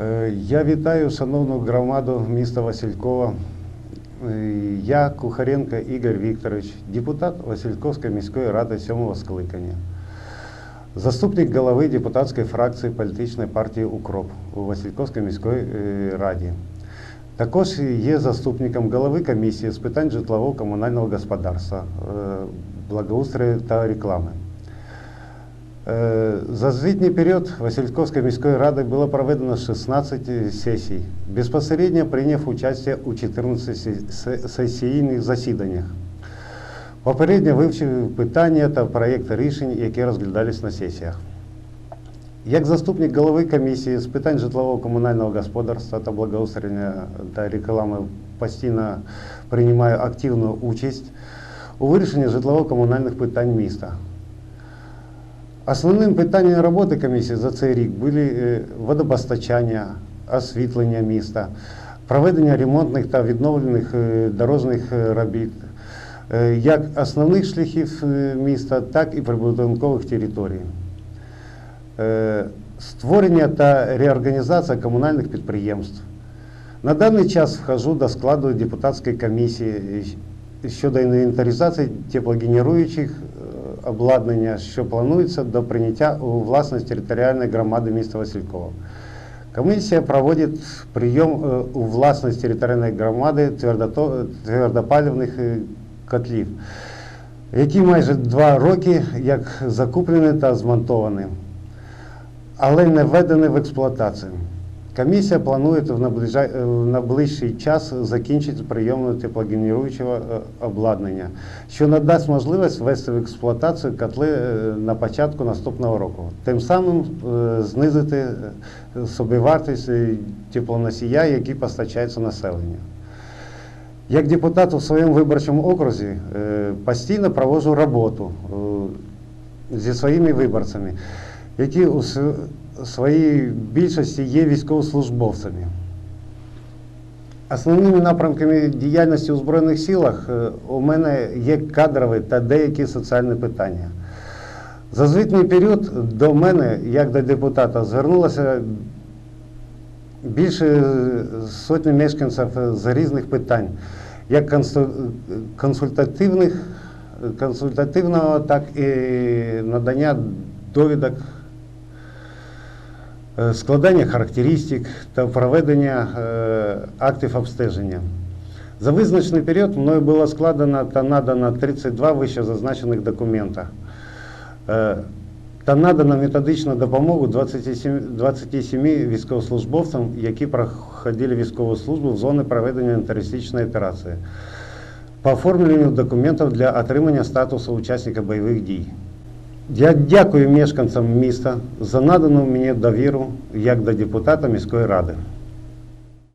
Е, Я вітаю шановну громаду міста Василькова. Е, Я Кухаренко Ігор Вікторович, депутат Васильковської міської ради сьомого скликання, заступник голови депутатської фракції політичної партії Укроп у Васильковській міській е, раді. Також є заступником голови комісії з питань житлового комунального господарства, благоустрою та реклами. Е, За звітній період Васильковської міської ради було проведено 16 сесій. Безпосередньо прийняв участь у 14 се- се- сесійних засіданнях. Попередньо вивчив питання та проєкти рішень, які розглядались на сесіях. Як заступник голови комісії з питань житлового комунального господарства та благоустрою та реклами постійно приймаю активну участь у вирішенні житлово-комунальних питань міста. Основним питанням роботи комісії за цей рік були е, водопостачання, освітлення міста, проведення ремонтних та відновлених е, дорожніх е, робіт, як основних шляхів міста, так і прибудинкових територій. Створення та реорганізація комунальних підприємств. На даний час вхожу до складу депутатської комісії щодо інвентаризації теплогенеруючих обладнання, що планується до прийняття у власність територіальної громади міста Василькова. Комісія проводить прийом е, у власність територіальної громади твердопалівних е, котлів, які майже два роки як закуплені та змонтовані але не введені в експлуатацію. Комісія планує е, в найближчий час закінчити прийом теплогенеруючого е, обладнання, що надасть можливість ввести в експлуатацію котли е, на початку наступного року. Тим самим знизити собівартість теплоносія, які постачаються населенню. Як депутат у своєму виборчому окрузі постійно проводжу роботу зі своїми виборцями, які у своїй більшості є військовослужбовцями. Основними напрямками діяльності у Збройних силах е, у мене є кадрові та деякі соціальні питання. За звітний період до мене, як до депутата, звернулося більше сотні мешканців з різних питань, як консультативних, консультативного, так і надання довідок, е, складання характеристик та проведення е, актів обстеження. За визначений період мною було складено та надано 32 вище зазначених документа. Е, Та надано методичну допомогу 27, 27 військовослужбовцям, які проходили військову службу в зоні проведення антитерористичної операції по оформленню документів для отримання статусу учасника бойових дій. Я дякую мешканцям міста за надану мені довіру як до депутата міської ради.